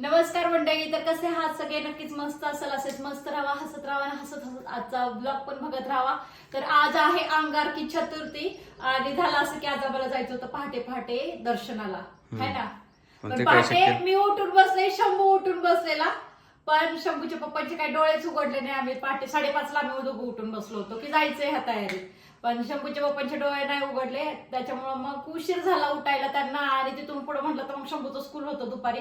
नमस्कार मंडळी तर कसे आहात सगळे? नक्कीच मस्त असेल असेच मस्त राहा हसत राहा आणि हसत हसत आजचा ब्लॉग पण बघत राहा. तर आज आहे अंगारकी चतुर्थी आणि झालं असं की आज आम्हाला जायचं होतं पहाटे पहाटे दर्शनाला. है ना? पण पहाटे? मी उठून बसले शंभू उठून बसलेला. पण शंभूच्या पप्पांचे काही डोळेच उघडले नाही आम्ही. पहाटे साडेपाचला आम्ही दोघं उठून बसलो होतो की जायचंय ह्या तयारीत. पण शंभूच्या पप्पांचे डोळे नाही उघडले. त्याच्यामुळे मग उशीर झाला उठायला त्यांना. आणि तिथून पुढे म्हटलं तर मग शंभूचं स्कूल होतं दुपारी.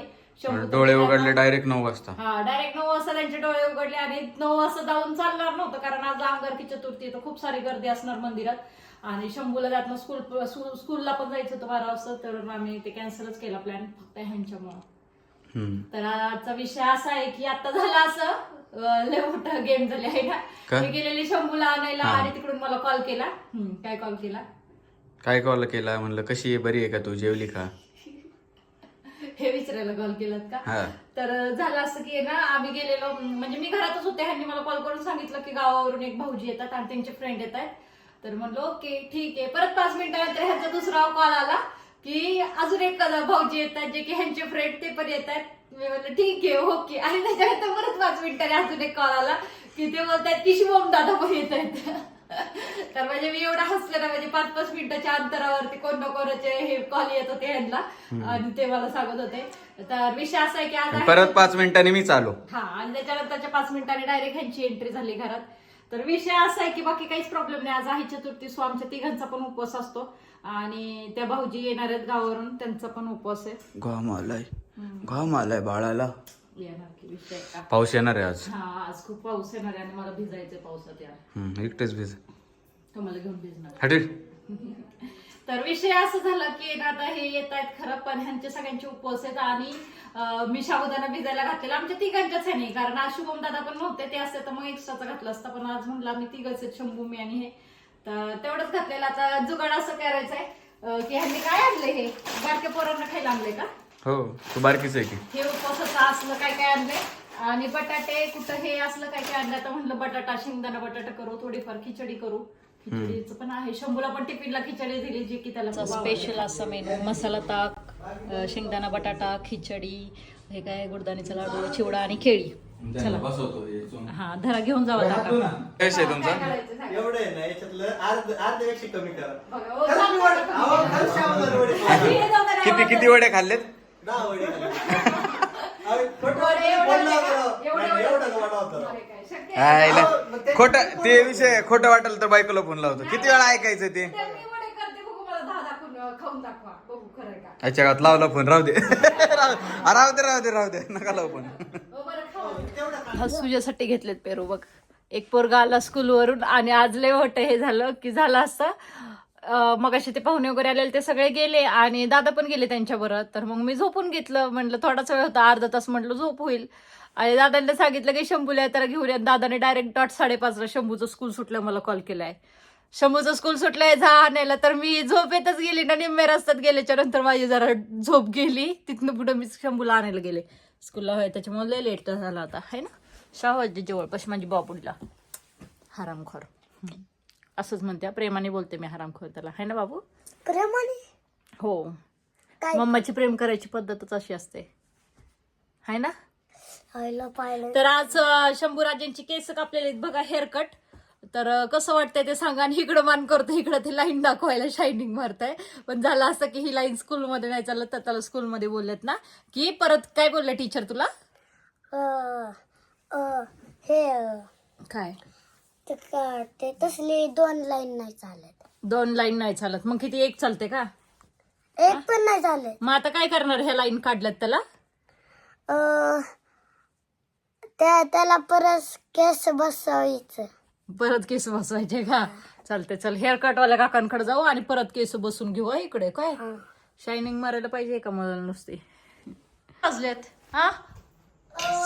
डोळे उघडले डायरेक्ट नऊ वाजता. हा डायरेक्ट नऊ वाजता त्यांचे डोळे उघडले आणि नऊ वाजता जाऊन चालणार नव्हतं. कारण आज अंगारकी चतुर्थी तर खूप सारी गर्दी असणार मंदिरात. आणि शंभूला त्यातनं स्कूल स्कूलला पण जायचं होतं बारा वाजता. तर आम्ही ते कॅन्सलच केला प्लॅन फक्त ह्यांच्यामुळं. तर आजचा विषय असा आहे की आता झाला असं. लय मोठा गेम झाले आहे ना. काय? मी गेलेली शंभूला आणायला हा. आणि तिकडून मला कॉल केला. हम्म, काय कॉल केला? काय कॉल केला? म्हणलं कशी आहे? बरी आहे का तू? जेवली का? हे विचारायला कॉल केलात का? तर झालं असं की ना आम्ही गेलेलो म्हणजे मी घरातच होते. ह्यांनी मला कॉल करून सांगितलं की गावावरून एक भाऊजी येतात आणि त्यांचे फ्रेंड येत आहेत. तर म्हणलो ओके ठीक आहे. परत पाच मिनिटानंतर ह्यांचा दुसरा कॉल आला की अजून एक भाऊजी येतात जे की ह्यांचे फ्रेंड ते पण येत आहेत. मी म्हणलं ठीक आहे ओके. आणि त्याच्यानंतर परत पाच मिनिटाने अजून एक कॉल आला की ते बोलतात की शुभम दादा पण येत आहेत. तर म्हणजे मी एवढा हसले ना म्हणजे पाच पाच मिनिटाच्या अंतरावरती कोण ना कोणाचे हे कॉल येत होते ह्यांना आणि ते मला सांगत होते. तर विषय असा आहे की आज परत पाच मिनिटांनी मी चालू हा आणि त्याच्यानंतरच्या पाच मिनिटांनी डायरेक्ट ह्यांची एंट्री झाली घरात. तर विषय असा आहे की बाकी काहीच प्रॉब्लेम नाही. आज आहे चतुर्थी सो आमच्या तिघांचा पण उपवास असतो. आणि त्या भाऊजी येणार आहेत गावावरून त्यांचा पण उपवास आहे. घाम आलाय बाळाला. येणार की विषय का पाऊस येणार आहे आज. हा आज खूप पाऊस येणार आहे आणि मला भिजायचंय पावसात यार. हम्म, एकटेच भिज. तुम्हाला घेऊन भिजणार. हटे तर विषय असं झाला की ना आता हे येत आहेत खरं पण ह्यांचे सगळ्यांचे उपवास आहेत आणि अं, मी साबुदाणा भिजायला घातलेला आमच्या तिघांच्याच आहे नाही कारण आज शुभम दादा पण नव्हते ते असते तर मग एक्स्ट्राचा घातला असता. पण आज म्हणलं आम्ही तिघच आहेत शंभू मी आणि हे. तर तेवढंच घातलेलं. आता जुगाड असं करायचंय अं, की ह्यांनी काय आणले हे? बारक्या पोरांना खायला आणले का? हो तू बारकीच आहे की. हे उपवासाचं असलं काय काय आणलंय? आणि बटाटे कुठं हे असलं काय काय आणलं तर म्हणलं बटाटा शेंगदाणा बटाटा करू थोडीफार खिचडी करू. खिचडीचं पण आहे. शंभूला पण टिफिनला खिचडी दिली जी की त्याला स्पेशल असं मेनू. मसाला ताक शेंगदाणा बटाटा खिचडी हे काय गुडदाणीचा लाडू चिवडा आणि केळी. चला. हा धरा घेऊन जावा ताका आहे तुमचा? एवढं आहे ना याच्यातलं अर्ध अर्ध्यापेक्षा कमी करा. बघा, ओ, खरंच मी वडे- अहो, खरंच शाबुदाना वडे खाल्ले. किती किती वडे खाल्लेत? दहा वडे खोटं ते- खोट ते विषय खोटं वाटेल तर बायकोला फोन लावतो. किती वेळा ऐकायचं ते? तर मी वडे करते बघू मला दहा दाखवून अं, खाऊन दाखवा. बघू खरं आहे का? अच्छा गावात लावला फोन? राहू दे. राहू दे. राहू दे राहू दे नका लावू फोन. ओ, बरं खाऊ तेवढा खा. हा तुझ्यासाठी घेतलेत पेरू बघ. एक पोरगा आला स्कूलवरून आणि आज लय मोठं हे झालं की झालं असं. मग असे ते पाहुणे वगैरे आलेले ते सगळे गेले आणि दादा पण गेले त्यांच्याबरोबर तर मग मी झोपून घेतलं. म्हटलं थोडाच वेळ होता अर्धा तास म्हटलं झोप होईल. आणि दादांना सांगितलं की शंभूला त्याला घेऊन या. दादाने डायरेक्ट डॉट साडेपाचला शंभूचं स्कूल सुटलं मला कॉल केलाय. शंभूचं स्कूल सुटलंय जा आणायला. तर मी झोपेतच गेली ना निम्मे रस्त्यात गेल्याच्यानंतर माझी जरा झोप गेली. तिथनं पुढे मी शंभूला आणायला गेले. स्कूलला होय त्याच्यामुळे लय लेट झाला आता है ना? शाहवाजी जवळपास माझी बाबूला. हरामखोर. असंच म्हणते प्रेमाने बोलते मी हरामखोर त्याला. है ना बाबू? प्रेमाने? हो. मम्माची प्रेम करायची पद्धतच अशी असते. है ना? आईला पाहिलं तर आज अं, शंभूराजांची केस कापलेले आहेत बघा हेअरकट तर अं, कसं वाटतंय ते सांगा आणि इकडं मान करतो इकडं ते लाईन दाखवायला शायनिंग मारताय. पण झालं असं की ही लाईन स्कूलमध्ये नाही चालत तर त्याला स्कूलमध्ये बोललेत ना. की परत काय बोलले टीचर तुला? अं, अं, हे अं, काय? ते का- ते तसली दोन लाईन नाही चालत. दोन लाईन नाही चालत. मग किती? एक चालते का? एक पण नाही चालत. मग आता काय करणार ह्या लाईन काढल्यात त्याला? अं, त्या त्याला परत केस बसवायचं. परत केस बसवायचे का? चालते चल. हेअर कटवाल्या काकांकडे जाऊ आणि परत केस बसून घेऊ हं इकडे काय? शायनिंग मारायला पाहिजे का मला नुसते? वाजलेत. हा?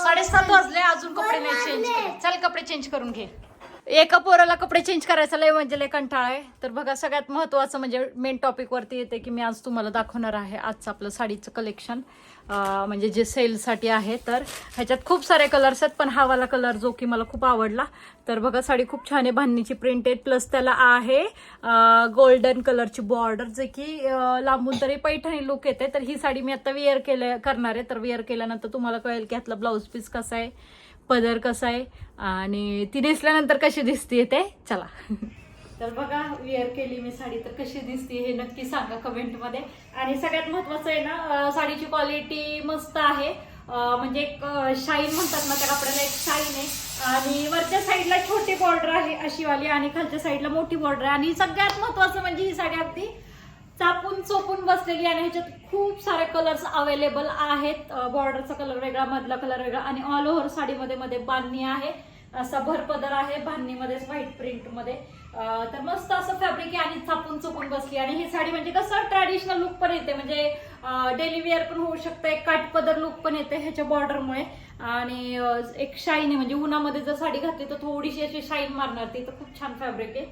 साडेसात वाजले अजून कपडे नाही चेंज केले. चल कपडे चेंज करून घे. एका पोराला कपडे चेंज करायचा लय म्हणजे लय कंटाळा आहे. तर बघा सगळ्यात महत्वाचं म्हणजे मेन टॉपिक वरती येते की मी आज तुम्हाला दाखवणार आहे आजचं आपलं साडीचं कलेक्शन म्हणजे जे सेलसाठी आहे. तर ह्याच्यात खूप सारे कलर्स आहेत पण हा वाला कलर जो की मला खूप आवडला. तर बघा साडी खूप छान आहे बांधणीची प्रिंटेड प्लस त्याला आहे गोल्डन कलरची बॉर्डर जे की लांबून तरी पैठणी लुक येते. तर ही साडी मी आता वेअर केल्या करणार आहे. तर वेअर केल्यानंतर तुम्हाला कळेल की ह्यातला ब्लाऊज पीस कसा आहे. पदर कसा आहे आणि ती नेसल्यानंतर कशी दिसते ते? चला. तर बघा वेअर केली मी साडी तर कशी दिसते हे नक्की सांगा कमेंटमध्ये आणि सगळ्यात महत्वाचं आहे ना साडीची क्वालिटी मस्त आहे. म्हणजे एक शाईन म्हणतात ना त्या कपड्याला एक शाईन आहे. आणि वरच्या साईडला छोटी बॉर्डर आहे अशी वाली आणि खालच्या साईडला मोठी बॉर्डर आहे. आणि सगळ्यात महत्वाचं म्हणजे ही साडी अगदी चापून चोपून बसलेली आणि ह्याच्यात खूप सारे कलर्स अवेलेबल आहेत. बॉर्डरचा कलर वेगळा मधला कलर वेगळा आणि ऑल ओव्हर साडीमध्ये मध्ये बांधणी आहे. असा भरपदर आहे बांधणीमध्येच व्हाईट प्रिंटमध्ये तर मस्त असं फॅब्रिक आहे आणि चापून चोपून बसली आणि ही साडी म्हणजे कसं ट्रॅडिशनल लुक पण येते. म्हणजे डेली वेअर पण होऊ शकतं एक काठपदर लुक पण येते ह्याच्या बॉर्डरमुळे आणि एक शाईन आहे. म्हणजे उन्हामध्ये जर साडी घातली तर थोडीशी अशी शाईन मारणार ती. तर खूप छान फॅब्रिक आहे.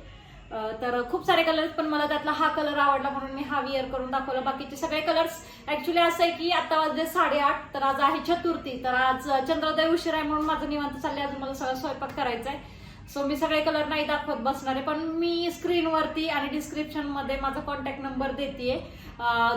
तर खूप सारे कलर्स पण मला त्यातला हा कलर आवडला म्हणून मी हा विअर करून दाखवला. बाकीचे सगळे कलर्स ऍक्च्युली असं आहे की आता वाजले साडेआठ तर आज आहे चतुर्थी. तर आज चंद्रोदय उशीर आहे म्हणून माझं निवांत चाललंय. अजून मला सगळं स्वयंपाक करायचा आहे सो मी सगळे कलर नाही दाखवत बसणार आहे पण मी स्क्रीनवरती आणि डिस्क्रिप्शनमध्ये माझा कॉन्टॅक्ट नंबर देते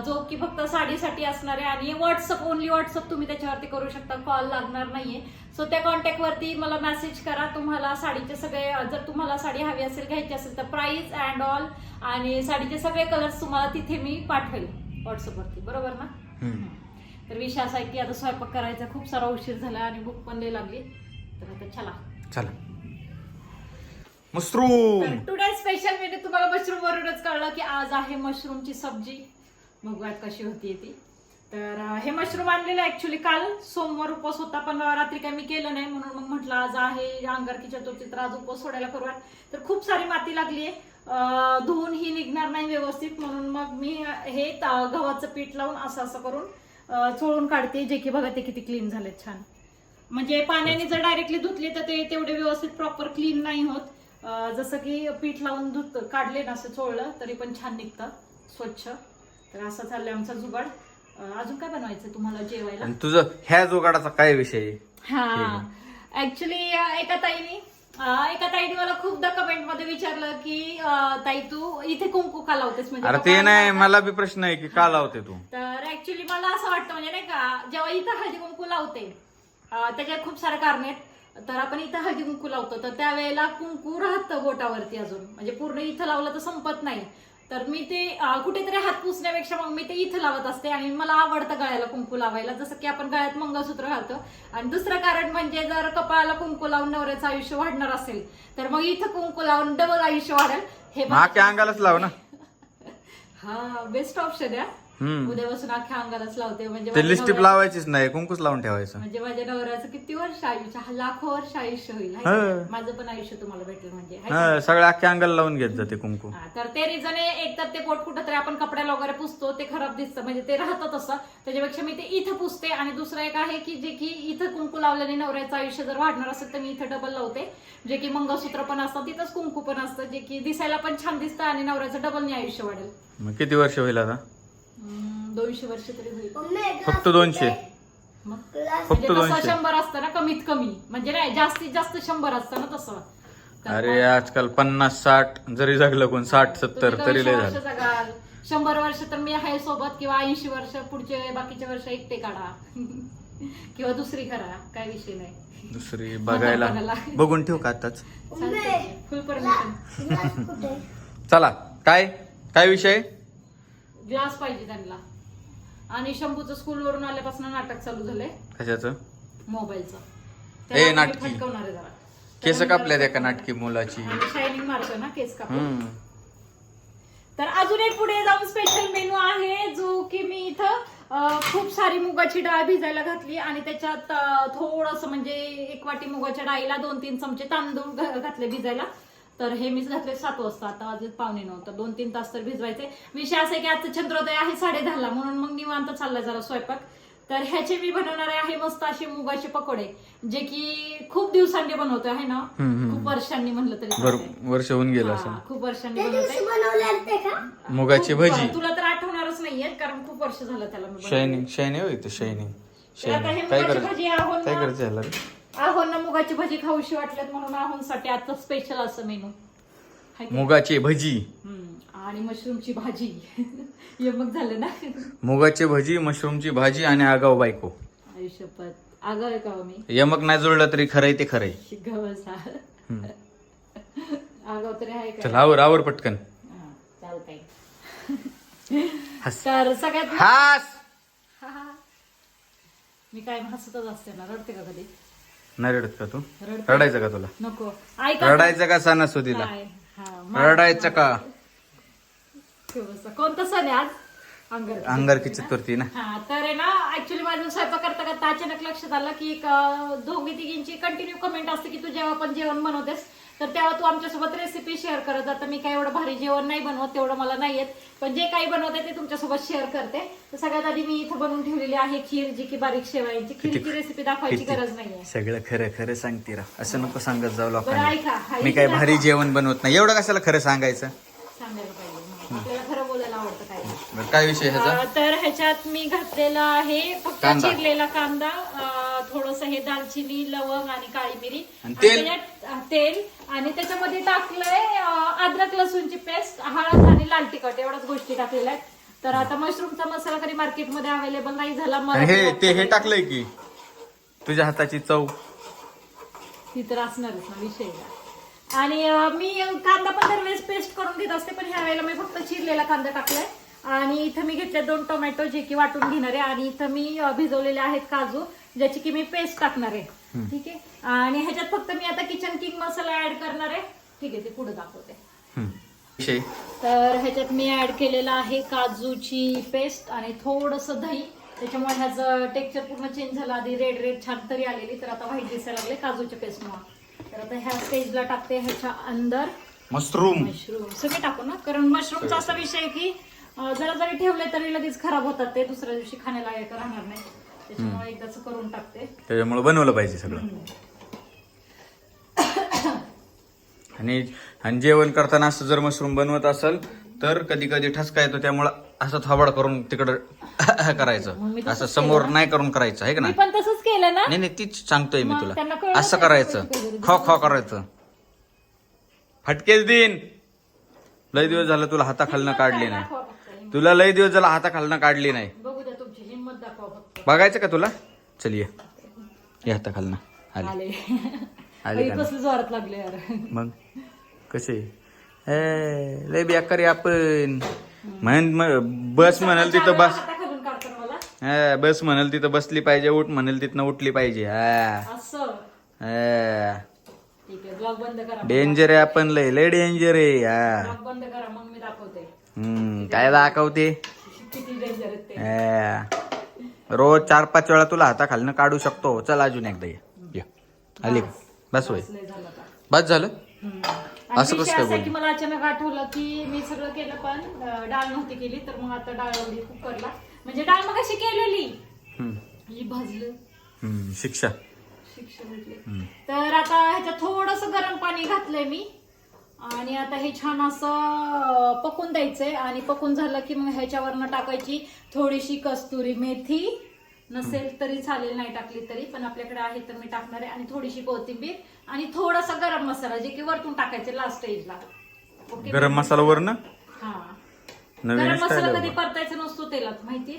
जो की फक्त साडीसाठी असणार आहे आणि व्हॉट्सअप ओनली व्हॉट्सअप तुम्ही त्याच्यावरती करू शकता कॉल लागणार नाहीये. सो त्या कॉन्टॅक्ट वरती मला मेसेज करा तुम्हाला साडीचे सगळे जर तुम्हाला साडी हवी असेल घ्यायची असेल तर प्राइस अँड ऑल आणि साडीचे सगळे कलर्स तुम्हाला तिथे मी पाठवेल व्हॉट्सअपवरती बरोबर ना. तर विषय असा आहे की आता स्वयंपाक करायचा खूप सारा उशीर झाला आणि भूक पण लय लागली. तर आता चला. चला. मशरूम. टुडे स्पेशल मेन्यू तुम्हाला मशरूम वरूनच कळलं की आज आहे मशरूमची सब्जी. बघूयात कशी होती ती. तर हे मशरूम आणलेलं ऍक्च्युली काल सोमवार उपवास होता पण रात्री काही मी केलं नाही म्हणून मग म्हटलं आज आहे अंगारकी चतुर्थी तर आज उपवास सोडायला करूयात. तर खूप सारी माती लागली आहे धुवून ही निघणार नाही व्यवस्थित म्हणून मग मी हे गव्हाचं पीठ लावून असं असं करून चोळून काढते. जे की बघा ते किती क्लीन झालेत छान. म्हणजे पाण्याने जर डायरेक्टली धुतले तर ते तेवढे व्यवस्थित प्रॉपर क्लीन नाही होत. जसं की पीठ लावून धुत काढले ना असं चोळलं तरी पण छान निघतं स्वच्छ. तर असं चाललंय आमचा जुगाड. अजून काय बनवायचं तुम्हाला जेवायला? आणि तुझं ह्या जोगाडाचा काय विषय? आहे? हा. ऍक्च्युली एका ताईने अं, एका ताईने मला खूपदा कमेंटमध्ये विचारलं की अं, ताई तू इथे कुंकू का लावतेस? म्हणजे अरे ते नाही मला बी प्रश्न आहे की का लावते तू? तर ऍक्च्युली मला असं वाटतं म्हणजे नाही का जेव्हा इथं हळदी कुंकू लावते अं, त्याच्यात खूप सारे कारण आहेत. तर आपण इथं हळदी कुंकू लावतो. तर त्यावेळेला कुंकू राहतं बोटावरती अजून. म्हणजे पूर्ण इथं लावलं तर संपत नाही. तर मी ते कुठेतरी हात पुसण्यापेक्षा मग मी ते इथं लावत असते आणि मला आवडतं गळ्याला कुंकू लावायला. जसं की आपण गळ्यात मंगळसूत्र घालतो. आणि दुसरं कारण म्हणजे जर कपाळाला कुंकू लावून नवऱ्याचं आयुष्य वाढणार असेल तर मग इथं कुंकू लावून डबल आयुष्य वाढेल. हे अंगालाच लाव ना. हा बेस्ट ऑप्शन आहे हम्म. उद्यापासून अख्ख्या अंगालाच लावते. म्हणजे ते माझ्या लिस्टिप नवऱ्या- लावायचीच नाही कुंकूच लावून ठेवायचं. म्हणजे माझ्या नवऱ्याचं किती वर्ष आयुष्य हा लाखो वर्ष आयुष्य होईल हाय हा. माझं पण आयुष्य तुम्हाला भेटेल म्हणजे हाय का? हा सगळ्या अख्ख्या अंगाला लावून घेत जाते कुंकू. हा, तर ते रिझन एक तर ते पोट कुठं तरी आपण कपड्याला वगैरे पुसतो ते खराब दिसतं म्हणजे ते राहतं तसं. त्याच्यापेक्षा मी ते इथं पुसते. आणि दुसरं एक आहे की जे की इथं कुंकू लावल्याने नवऱ्याचं आयुष्य जर वाढणार असेल तर मी इथं डबल लावते. जे की मंगळसूत्र पण असतं तिथंच कुंकू पण असतं जे की दिसायला पण छान दिसतं आणि नवऱ्याचं डबलने आयुष्य वाढेल. मग किती वर्ष होईल आता? दोनशे वर्ष तरी होईल. फक्त दोनशे. मग? फक्त म्हणजे तसं दोनशे. शंभर असतं ना कमीत कमी. म्हणजे नाही जास्तीत जास्त शंभर असतं ना तसं. तर अरे आजकाल पन्नास साठ जरी जगलं कोण साठ सत्तर तुम्ही तरी लय झालं. जगाल. शंभर वर्ष तर मी आहे सोबत किंवा ऐंशी वर्ष पुढचे बाकीचे वर्ष एकटे काढा. किंवा दुसरी करा काय विषय नाही. दुसरी बघायला. बघून ठेवू का आताच? फुल परमिशन चला काय? काय विषय? ग्लास पाहिजे त्यांना. आणि शंभूचं स्कूलवरून आल्यापासून नाटक चालू झालंय. कशाचं? मोबाईलचं. ए, त्याला मी नाटकी. फटकवणार आहे जरा. केस कापल्यात एका नाटकी मुलाची. आणि शायनिंग मारतो ना केस कापून. हम्म. तर अजून एक पुढे जाऊन स्पेशल मेनू आहे जो की मी इथं अं, खूप सारी मुगाची डाळ भिजायला घातली आणि त्याच्यात थोडस म्हणजे एक वाटी मुगाच्या डाळीला दोन तीन चमचे तांदूळ घ- घातले भिजायला. तर हे मी घातले सात वाजता. आता वाजले पावणे नऊ. तर दोन तीन तास तर भिजवायचे. विषय असा की आजचं चंद्रोदय आहे साडे दहाला म्हणून मग निवांत चाललाय जरा स्वयंपाक. तर ह्याचे मी बनवणार आहे मस्त असे मुगाचे पकोडे जे की खूप दिवसांनी बनवतोय आहे ना? खूप वर्षांनी म्हणलं तरी. वर्ष होऊन गेलं हा, असं. खूप वर्षांनी त्या दिवशी बनवतोय बनवले ते का? मुगाची भजी. तुला तर आठवणारच नाहीये कारण खूप वर्ष झालं त्याला. Shining shining shining. हे काय करायचं? आहोंना मुगाची भजी खाऊशी वाटल्यात म्हणून आहोंसाठी आता स्पेशल असं मेनू हाय की? मुगाची भजी. हम्म, आणि मशरूमची भाजी. यमक झालं ना? मुगाची भजी मशरूमची भाजी आणि आगाव बायको. आयुष्यपत आगाव का हो मी? यमक नाही जुळलं तरी खरंय ते खरंय. शिगावसा आगाव तरी आहे का? चल आवर आवर पटकन. हा, चालतंय. हस. तर सगळ्यात हास. हा, हा. मी काय हसतच असते ना रडते का कधी? नाही रडत का तू? रडते. रडायचं का तुला? नको. ऐका रडायचं का सणासुदीला काय? हा, मा- रडायचं का. कोणता सण आहे आज? अंगार अंगारकी चतुर्थी ना? हा तर आहे ना ऍक्च्युली माझं स्वयंपाक करता करता अचानक लक्षात आलं की एक अं, दोघी तिघींची कंटिन्यू कमेंट असते की तू जेव्हा पण जेवण बनवतेस तर तेव्हा तू आमच्यासोबत रेसिपी शेअर करत जाता मी काय एवढं भारी जेवण नाही बनवत तेवढं मला नाही येत. पण जे काही बनवते ते तुमच्यासोबत शेअर करते. तर सगळ्यात आधी मी इथं बनवून ठेवलेली आहे खीर जी की बारीक शेवायची खीरची रेसिपी दाखवायची गरज नाहीये. सगळं खरं खरं सांगते रा असं नको सांगत जाऊ लोकांना. ऐका. मी काय. भारी जेवण बनवत नाही. एवढं कशाला खरं सांगायचं? सांगायला पाहिजे. आपल्याला खरं बोलायला आवडतं काय? बरं, काय विषय ह्याचा? तर ह्याच्यात मी घातलेला आहे फक्त कांदा. चिरलेला कांदा थोडस हे दालचिनी लवंग आणि काळी मिरी. आणि तेल? आणि त्याच्यात, अं, तेल. आणि त्याच्यामध्ये टाकलंय अं, अद्रक लसूणची पेस्ट हळद आणि लाल तिखट एवढ्याच गोष्टी टाकलेल्या आहेत. तर आता मशरूमचा मसाला कधी मार्केटमध्ये अवेलेबल नाही झाला आणि मला हे ते हे टाकलंय की? तुझ्या हाताची चव. ती तर असणारच ना विषय. आणि अं, मी कांदा पण दरवेळेस पेस्ट करून घेत असते पण ह्या वेळेला मी फक्त चिरलेला कांदा टाकलाय. आणि इथं मी घेतले दोन टोमॅटो जे की वाटून घेणार आहे आणि इथं मी अं, भिजवलेले आहेत काजू. ज्याची की मी पेस्ट टाकणार आहे. ठीक आहे? आणि ह्याच्यात फक्त मी आता किचन किंग मसाला ऍड करणार आहे. ठीक आहे ते पुढे दाखवते. तर ह्याच्यात मी ऍड केलेलं आहे काजूची पेस्ट आणि थोडस दही. त्याच्यामुळे ह्याचं टेक्स्चर पूर्ण चेंज झालं. आधी रेड रेड छान तरी आलेली तर आता व्हाईट दिसायला लागले काजूच्या पेस्टमुळे तर आता ह्या स्टेजला टाकते ह्याच्या अंदर मशरूम. मशरूम. सगळे टाकू ना? कारण मशरूमचा असा विषय आहे की जरा जरी ठेवले तरी लगेच खराब होतात. ते दुसऱ्या दिवशी खाण्याला राहणार नाही. त्याच्यामुळे एकदाच करून टाकते. त्याच्यामुळे बनवलं पाहिजे सगळं. आणि आणि जेवण करताना असं जर मशरूम बनवत असेल तर कधी कधी ठसका येतो त्यामुळं असं थोबाड करून तिकडं करायचं. असं समोर नाही करून करायचं आहे का नाही? पण तसंच केलं ना. नाही नाही तीच सांगतोय मी तुला. असं करायचं. खो खो करायचं. फटकेच देईन लय दिवस झालं तुला हाताखालनं काढली नाही. तुला लय दिवस झाला हाताखालनं काढली नाही बघू द्या तुमची हिंमत दाखवा फक्त बघायचं का तुला? चल ये. ये हाताखालनं आली. आले. आले का नाही? कसलं जोरात लागले यार. मग? कसे ए, लय बेकारी आपण. म्हण म- बस म्हणाल तिथं बस. हाताखालून काढतात मला. हा, बस म्हणाल तिथं बसली पाहिजे उठ म्हणाल तिथं उठली पाहिजे. हा असं? हा. ठीक आहे ब्लॉग बंद करा. डेंजर आहे आपण लय लय डेंजर आहे. हा ब्लॉग बंद करा मग मी दाखवते. हम्म, काय दाखवते? किती डेंजर आहेत ते. हा. रोज चार पाच वेळा तुला हाताखालनं काढू शकतो. चल अजून एकदा ये. ये. आली का? बस होय. बस झालं. असं कसं विषय काय असा आहे बोलली? की मला अचानक आठवलं की मी सगळं केलं पण अं, डाळ नव्हती केली तर मग आता डाळ एवढी कुकरला. म्हणजे डाळ मग अशी केलेली. हम्म, ही भाजलं. हम्म, शिक्षा. शिक्षण भेटले. तर आता ह्याच्यात थोडस गरम पाणी घातलंय मी. आणि आता हे छान असं पकून द्यायचंय. आणि पकून झालं की मग ह्याच्यावरनं टाकायची थोडीशी कस्तुरी मेथी. नसेल तरी चालेल नाही टाकली तरी पण आपल्याकडे आहे तर मी टाकणार आहे. आणि थोडीशी कोथिंबीर आणि थोडासा गरम मसाला जे की वरतून टाकायचे लास्ट स्टेजला ओके गरम मसाला वर ना हा. नवीन गरम मसाला कधी परतायचा नसतो तेलात माहितीये?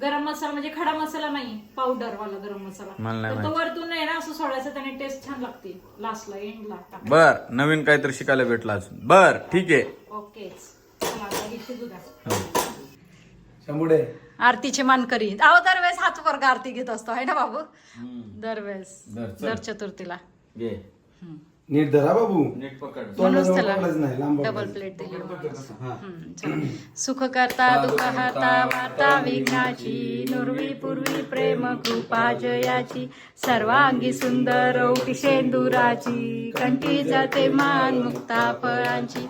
गरम मसाला म्हणजे खडा मसाला नाही पावडर वाला गरम मसाला. नाही तर तो वरतून आहे ना असं सोडायचं त्याने टेस्ट छान लागते. लास्टला एंडला. बर नवीन काहीतरी शिकायला भेटलं अजून. बर ठीक आहे. चला, आता हे शिजू द्या. शंभुडे. आरतीचे मानकरी. अहो दरवेळेस हाच वर्ग आरती घेत असतो? आहे ना बाबू? दरवेळेस. दर, चल. दर चतुर्थीला. घे. नीट धरा बाबू. नीट पकड. म्हणूनच तोंडाजवळ त्याला पकडायचं नाही लांब डबल पकडायचं. प्लेट दिली. हा. हम्म, चला. सुख करता दुःख हरता वार्ता विघ्नाची नुरवी पूर्वी प्रेम कृपा जयाची सर्वांगी सुंदर औटी शेंदुराची कंठी जाते मान मुक्ता फळांची.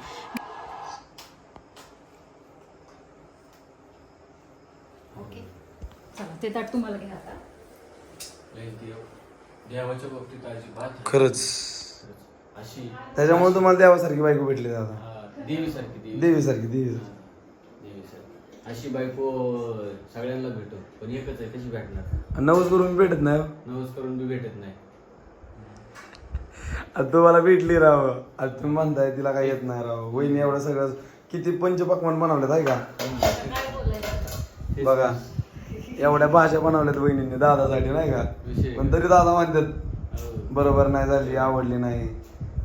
ओके. चला ते ताट तुम्हाला घ्या आता. देवाच्या बाबतीत अजिबात खरंच. अशी. त्याच्यामुळे तुम्हाला देवासारखी बायको भेटली दादा. देवीसारखी देवी. देवीसारखी देवी. देवीसारखी. अशी बायको सगळ्यांना भेटो पण एकच आहे कशी भेटणार? नवस करून भेटत नाही हो. नवस करून बी भेटत नाही. आता तुम्हाला भेटली राव. आता तुम्ही म्हणताय तिला काय येत नाही राव. वहिनी एवढं सगळं किती पंचपक्वान बनवलेत आहे का? काय बोलायचं बघा. एवढ्या भाषा बनवल्यात वहिनींनी दादासाठी नाही का? विषय. पण तरी दादा म्हणतात हो. बरोबर नाही झाली आवडली नाही.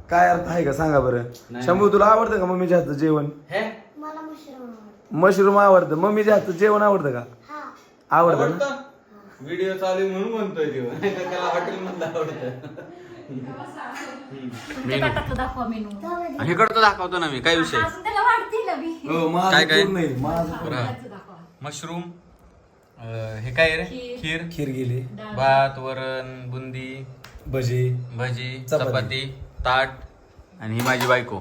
काय अर्थ आहे का? सांगा बरं. नाही. शंभू तुला आवडतं का मम्मीच्या हातचं जेवण? हे? मला मशरूम आवडतं. मशरूम आवडतं. मम्मीच्या हातचं जेवण आवडतं का? हा. आवडतं ना? व्हिडिओ चालू आहे म्हणून म्हणतोय देव नाही तर त्याला हॉटेल मधलं आवडतं ते ताटातलं दाखवा मेनू. इकडचं दाखवतो ना मी काय विषय. अजून त्याला वाढतील मी हो, माझं काय काय? पूर्ण आहे, माझं पूर्ण. मशरूम हे काय रे? खीर. खीर? खीर गेली. भात वरण बुंदी भजी. भजी चपाती. चपाती. ताट आणि ही माझी बायको.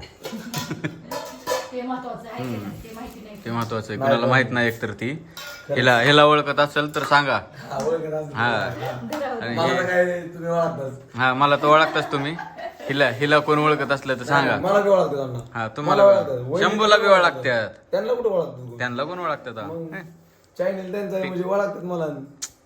ते महत्वाचं आहे की नाही? ते माहिती नाही. ते महत्वाचं आहे. कुणाला माहीत नाही एकतर ती. हिला हिला ओळखत असेल तर सांगा. हा. हा. आणि मला तर हे- काय तुम्ही ओळखताच हा मला तर ओळखताच तुम्ही. हिला हिला कोण ओळखत असलं तर सांगा. मला बी. हा मला तुम्हाला शंभूला बी ओळखतात. त्यांना कुठं ओळखतात? त्यांना कोण ओळखतात? त्यांचा म्हणजे ओळखतात मला.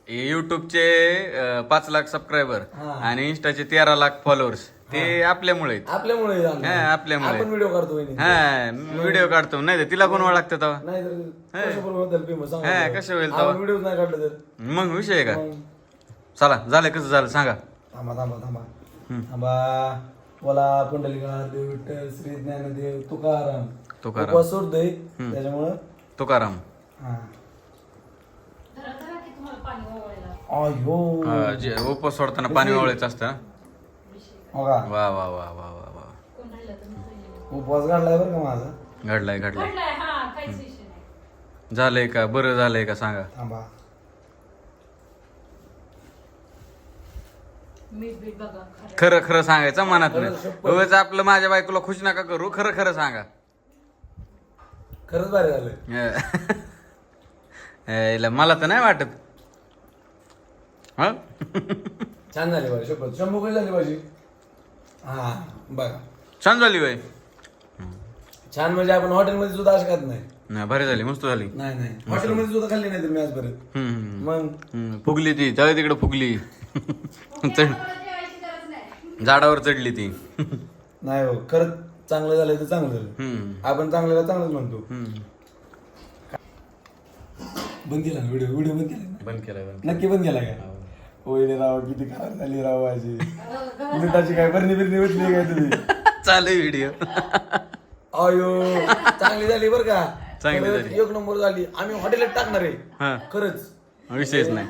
युट्यूबचे पाच लाख सबस्क्रायबर हा. आणि इन्स्टाचे तेरा लाख फॉलोअर्स ते आपल्यामुळे आहेत. आपल्यामुळे झालं. हा, आपल्यामुळे. आपण व्हिडिओ काढतो वहिनी. हा व्हिडिओ काढतो. नाही तर तिला कोण ओळखतं तेव्हा? नाही तर हा, कसं होईल तेव्हा? व्हिडिओ नाही काढलं तर? मग विषय आहे का? चला झालं कसं झालं सांगा. थांबा थांबा थांबा. थांबा. बोला पुंडलिका देव विठ्ठल श्री ज्ञानदेव तुकाराम. तुकाराम. उपवास सोडतोय. त्याच्यामुळं? तुकाराम. हा धरा धरा की तुम्हाला पाणी ओवाळायला अयो. अं, जे उपवास सोडताना पाणी वावळायचं असतं. ना हो का वा वा वा वा वा वा. उपवास काढलाय बरं का माझा? घडलाय घडलाय. घडलाय हा काहीच विषय नाही. झालंय का? बरं झालंय का? सांगा. थांबा. मीठ बीठ बघा खरं. खरं खरं सांगायचं मनात. उगाच आपलं माझ्या बायकोला खुश नका करू. खरं खरं सांगा. खरंच भारी झालं याला मला तर नाही वाटत. हा? छान झाली भाजी शपथ. शंभू कशी झाली भाजी? हा बघा. छान झाली बाई. छान म्हणजे आपण हॉटेलमध्ये सुद्धा असं खात नाही. नाही भारी झाली मस्त झाली. नाही नाही. हॉटेलमध्ये सुद्धा खाल्ली नाही तुम्ही आजपर्यंत. हम्म, हम्म, मग? हम्म. फुगली ती. तळे तिकडे फुगली. चढ. झाडावर चढली ती. नाही हो खरंच चांगलं झालं तर चांगलं झालं. हम्म, आपण चांगल्याला चांगलंच म्हणतो. हम्म. बंद केला व्हिडिओ? व्हिडिओ बंद केला बंद केलाय बंद नक्की बंद केला का? ओईले राव किती खराब झाली राव माझी. मिठाची काय बरणी बिरणी उठली काय तुम्ही? चालू व्हिडिओ अयो चांगली झाली बरं का. चांगली झाली. एक नंबर झाली. आम्ही हॉटेलात टाकणार आहे. हा. खरंच. विषयच नाही.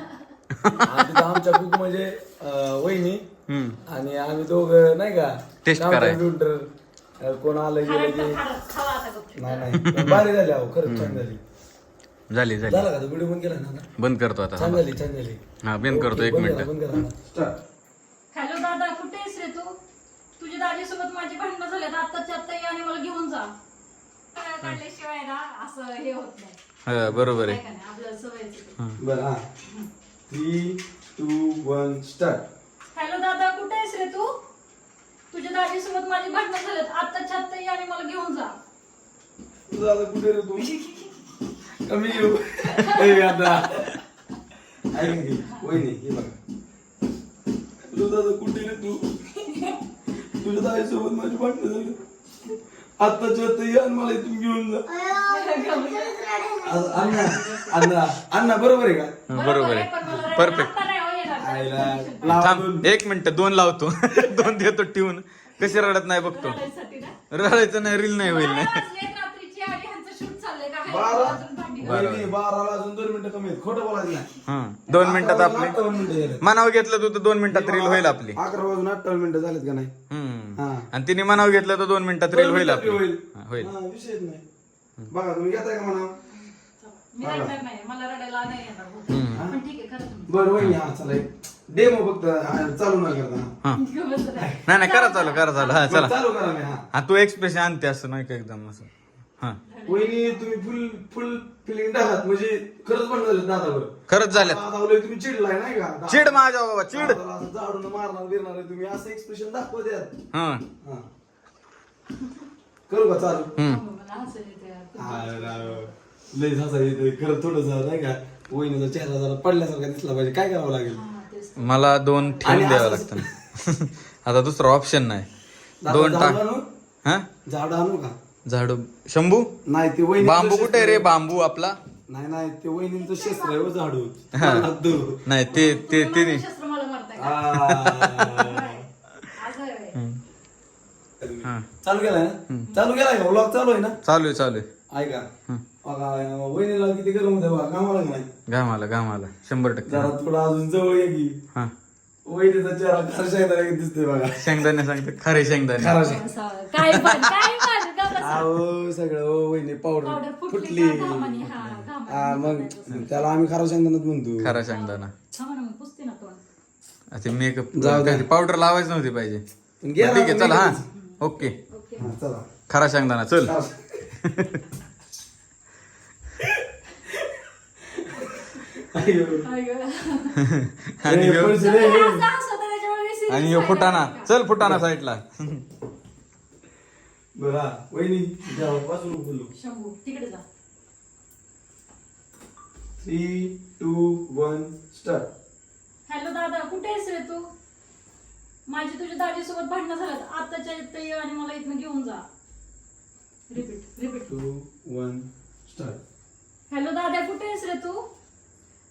आणि तिथं आमच्या कुक म्हणजे अं, वहिनी हम्म. आणि आम्ही दोघं नाही का? Taste करायचं. अं, कोण आलं गेलं की खावा आता गपचूप. नाही नाही. भारी झाली अहो खरंच छान झाली. झाली झाली. झाला का तो? व्हिडिओ बंद केला ना आता? बंद करतो आता. छान झाली छान झाली. हा बंद करतो एक बंद मिनिट. बंद करा. हॅलो दादा कुठे आहेस रे तू? तुझ्या दाजीसोबत माझी भांडणं झाल्यात आत्ताच्या आत्ता ये आणि मला घेऊन जा. काढल्याशिवाय ना असं हे होत नाही. हा, बरोबर काय आहे. का नाही आपल्याला सवयच आहे. बरं हा. Three two one start hello दादा कुठे आहेस रे तू? तुझ्या दाजीसोबत माझी भांडणं झाल्यात आत्ताच्या आत्ता ये आणि मला घेऊन जा. आता कुठे रे तू? कमी येऊ ए, आता ऐक ना, वहिनी हे बघा तुझं दादा कुठे रे तू तुझ्या दादासोबत माझी भांडणं झाली आत्ताच्या आत्ता या आणि मला इथून घेऊन जा आ- अण्णा अण्णा अण्णा बरोबर आहे का बरोबर आहे, परफेक्ट आत्ता नाही हो येणार. आईला लावा थांब दोन. एक मिनिट दोन लावतो. दोन देतो ठेवून. कशी रडत नाही बघतो. रडायसाठी ना. रडायचं नाही रील नाही होईल. नाही. बारा? बाराला अजून दोन मिनिटं कमी आहेत. खोटं बोलायचं नाही. हा दोन मिनिटात आपली. अठ्ठावन्न मिनिटं झाले मनाव घेतलं तू तर दोन मिनिटात रील होईल आपली. अकरा वाजून अठ्ठावन्न मिनिटं झालेत का नाही? हम्म. हा. आणि तिने मनाव घेतलं तर दोन मिनिटात रील होईल आपली. होईल. हा, होईल. हा, विषयच नाही. बघा तुम्ही घेताय का म्हणा मी रडणार नाही. मला रडायला नाही येणार. होत. पण ठीक आहे खरं तुम्ही. बरं वहिनी हा चला डेमो फक्त हा, चालू नाही करता. हा. बस झालं. नाही नाही करा चालू करा चालू. हा चला. चालू करा मी हा. हा तू एक्सप्रेशन आणते असं नाही का एकदम असं. हा. वहिनी तुम्ही फुल फुल फिलिंग टाकात म्हणजे खरंच पण झालं दादावर. खरंच झाल्यात दादावर तुम्ही चिडलाय नाही का? चिड माझ्या बाबा चिड दादाला असं जाडून मारणार बिरणार आहे तुम्ही. असं एक्सप्रेशन दाखवा द्यात हा. हा. करू का चालू? हम्म. हा, राव. लय हसा येतोय. खरं थोडस नाही का वहिनीचा चेहरा जरा पडल्यासारखा दिसला पाहिजे. काय करावं लागेल? मला दोन ठेवून आणि द्यावं असं- लागतं. आता दुसरा ऑप्शन नाही. दादा, दोन झाड टाक. आणू? हा? झाड आणू का? झाडू. शंभू? नाही ते वहिनी बांबू कुठे आहे रे? बांबू आपला? नाही नाही ते वहिनीचं शस्त्र आहे हो झाडू. हा. मला धरू. नाही ते ते ते नाही. आ. हा. चालू केलाय ना? चालू केलाय का? ब्लॉग चालू आहे ना? चालू आहे चालू आहे. ऐका बघा वहिनीला किती गरम होते बघा. कामाला का नाही. घामाला घामाला. शंभर टक्के. जरा थोडं अजून जवळ ये की. हा. वहिनीचा चेहरा खरशा दिसते बघा. शेंगदाणे सांगते. खरे शेंगदाणे. खरा काय पण काय? अहो सगळं ओ वहिनी पावडर Powder फुटली फुटली का घामाने? हा, घामाने. हा मग त्याला आम्ही खरा शेंगदाणाच म्हणतो खरा शेंगदाणा थांबा ना मग, पुसते ना तोंड. आता मेकअप जाऊ दे. पावडर लावायच नव्हती पाहिजे पण गेला ठीक आहे चला हा. ओके हा, चला खरा शेंगदाणा चल अय्यो. आणि ए, ह्यो- पैसे दे, हे. असं हसवतं त्याच्यामुळे मी serious आणि ह्यो फुटाणा. चल फुटाणा साईडला बरं हा, वहिनी पासून बोलू शंभू तिकडे जा. Three two one start hello दादा कुठे आहेस रे तू? माझी तुझ्या दाजीसोबत भांडणं झाल्यात आताच्या इथं ये आणि मला इथनं घेऊन जा. Repeat repeat two one start hello दादा कुठे आहेस रे तू?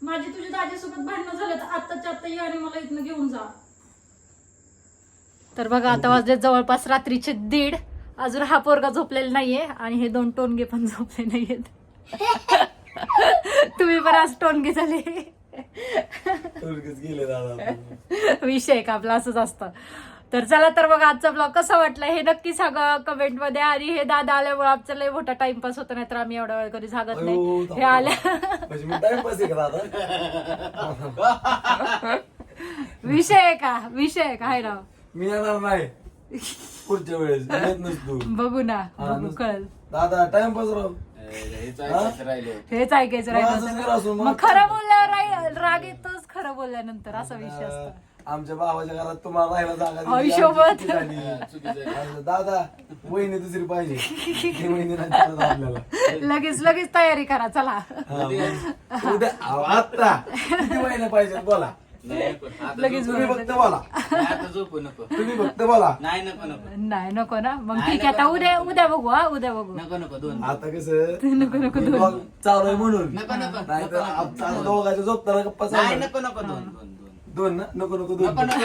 माझी तुझ्या दाजीसोबत भांडणं झाल्यात आत्ताच्या आत्ता ये आणि मला इथनं घेऊन जा. तर बघा आता वाजले जवळपास रात्रीचे दीड. अजून हा पोरगा झोपलेला नाहीये आणि हे दोन टोनगे पण झोपले नाहीयेत. तुम्ही पण आज टोनगे झाले. विषय आहे का आपला असंच असतं. तर चला तर बघा आजचा ब्लॉग कसा वाटला हे नक्की सांगा कमेंटमध्ये. आणि हे दादा आल्यामुळे आमचा लय मोठा टाइमपास होतो नाही तर आम्ही एवढा वेळ कधी सांगत नाही. हे आल्या म्हणजे आहे का विषय आहे का? विषय आहे का? हाय राव मी येणार नाही. पुढच्या वेळेस मी येत नसतो बघू ना हा, बघू नुसतं- कळल. दादा टाइमपास राव हेच ऐकायचं राहिलं असं मग मग. खरं बोलल्यावर राग- राग येतोच खरं बोलल्यानंतर असा विषय असतो. आमच्या भावाच्या घरात तुम्हाला राहायला जागा दिली. चुकी झाली. दादा वहिनी दुसरी पाहिजे. ती वहिनी नाही चालत आपल्याला. लगेच लगेच तयारी करा चला. हा, मग. उद्या अहो, आत्ता. किती महिने पाहिजे बोला. लगेच तुम्ही. फक्त बोला. तुम्ही फक्त बोला. नाही नको नको. नाही नको ना. मग ठीक आहे आता उद्या उद्या बघू हा उद्या बघू. नको नको दोन. आता कसं? नको नको दोन. चालू आहे म्हणून. नको, नको. नाही आता दोघांच्या झोपताना गप्पा चालू आहे. नको नको दोन दोन दोन. दोन ना? नको नको दोन. नको नको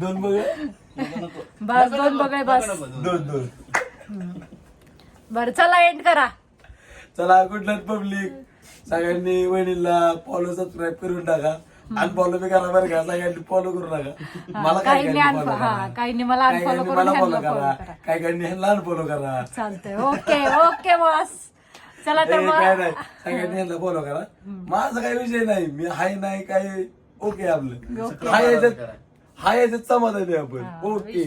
दोन. बघ. नको नको. बस दोन बघे बस. दोन. दोन बर चला एंड करा. चला गुड नाईट पब्लिक सगळ्यांनी वहिनीला फॉलो सबस्क्राईब करून टाका. अनफॉलो बी करा बरं का. सगळ्यांनी फॉलो करू नका मला काय काहींनी unfollow- हा, काहींनी मला करून फॉलो करा. काही काहींनी ह्यांना अनफॉलो करा. चालतंय. ओके ओके बॉस चला तर ए, काय मग नाही. सगळ्यांनी ह्यांना फॉलो करा. माझा काही विषय नाही. मी हाय नाही काय ओके आपलं. हाय याच्यात हाय याच्यात समाधानी आपण. ओके.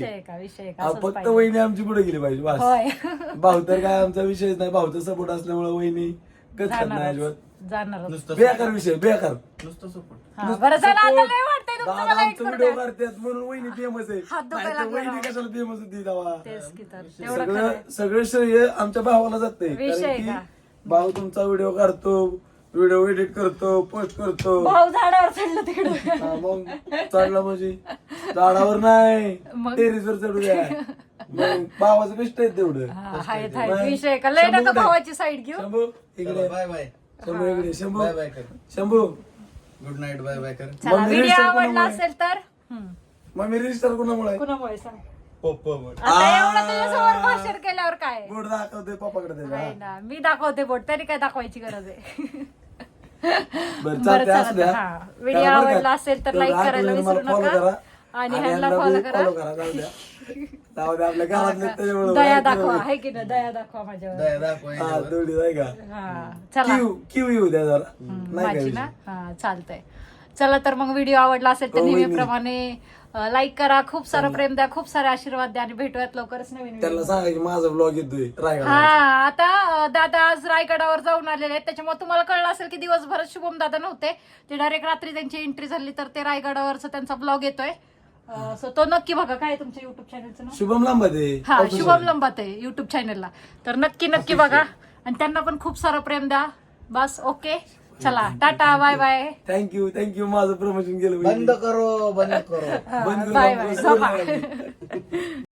फक्त. वहिनी आमची पुढे गेली पाहिजे बस. भाऊ तर काय आमचा विषयच नाही. भाऊचा सपोर्ट असल्यामुळे वहिनी गचकत नाही जाणारच. अजिबात. जाणारच. बेकार विषय बेकार नुसतं सपोर्ट हा, बरं चला आता लय वाटतंय तुमचं दादा मला एक आमचं करू व्हिडिओ. करतात म्हणून वहिनी फेमस आहे. दुखायला नाहीतर वहिनी. कशाला फेमस होती तेव्हा? तेच की तर तेवढं खरं आहे. सगळं सगळं श्रेय आमच्या भावाला जाते विषय कारण की का? भाऊ तुमचा व्हिडिओ काढतो व्हिडिओ एडिट करतो पोस्ट करतो. भाऊ झाडावर चढलं तिकडं. हा, मग चढला म्हणजे. झाडावर नाही मग? टेरिसवर चढू द्या मग भावाचं बेस्ट आहे तेवढं. हा, हाय हाय. मग विषय आहे का? लय नका? भावाची साईड घेऊ. शंभू इकडे. बाय बाय शंभू इकडे शंभू. बाय बाय कर. Shambhu. Good night bye bye कर. चला मग व्हिडिओ register आवडला? असेल तर? हम्म. मग मी रजिस्टर कोणामुळे सांग? पप्पा बोल आता एवढं तुझ्यासमोर भाषण केल्यावर काय? बोर्ड दाखवते पप्पाकडे आहे त्याच्या ना मी दाखवते बोट तरी काय दाखवायची गरज आहे? बरं चालते चला हा. व्हिडिओ? आवडला असेल तर लाईक करायला विसरू नका. आणि ह्यांना बी करा. follow करा जाऊ द्या. जाऊ आपल्या त्याच्यामुळे दया दाखवा आहे की ना दया दाखवा माझ्यावर. दया दाखव हा तेवढी नाही का? हा चला. क्यू क्यू येऊ द्या जरा. नाही माझी ना? हा चालतंय. चला तर मग व्हिडिओ आवडला असेल तर हो, वहिनी. नेहमीप्रमाणे लाईक करा खूप सारं प्रेम द्या खूप सारे आशीर्वाद द्या आणि भेटूयात लवकरच नवीन त्यांना. सांगा की माझा ब्लॉग येतोय रायगड हा आता अं, दादा आज रायगडावर जाऊन आलेले आहेत. त्याच्यामुळे तुम्हाला कळलं असेल की दिवसभरात शुभम दादा नव्हते. ते डायरेक्ट रात्री त्यांची एंट्री झाली तर ते रायगडावरचा त्यांचा ब्लॉग येतोय. सो तो नक्की बघा काय आहे तुमच्या युट्यूब चॅनलचं नाव? शुभम लांबाते हा शुभम लंबात आहे युट्यूब चॅनलला तर नक्की नक्की बघा. आणि त्यांना पण खूप सारं प्रेम द्या. बस ओके चला tata bye bye thank you thank you माझं प्रमोशन केलं बंद करो बंद करो. बंद बाय बाय झोपा.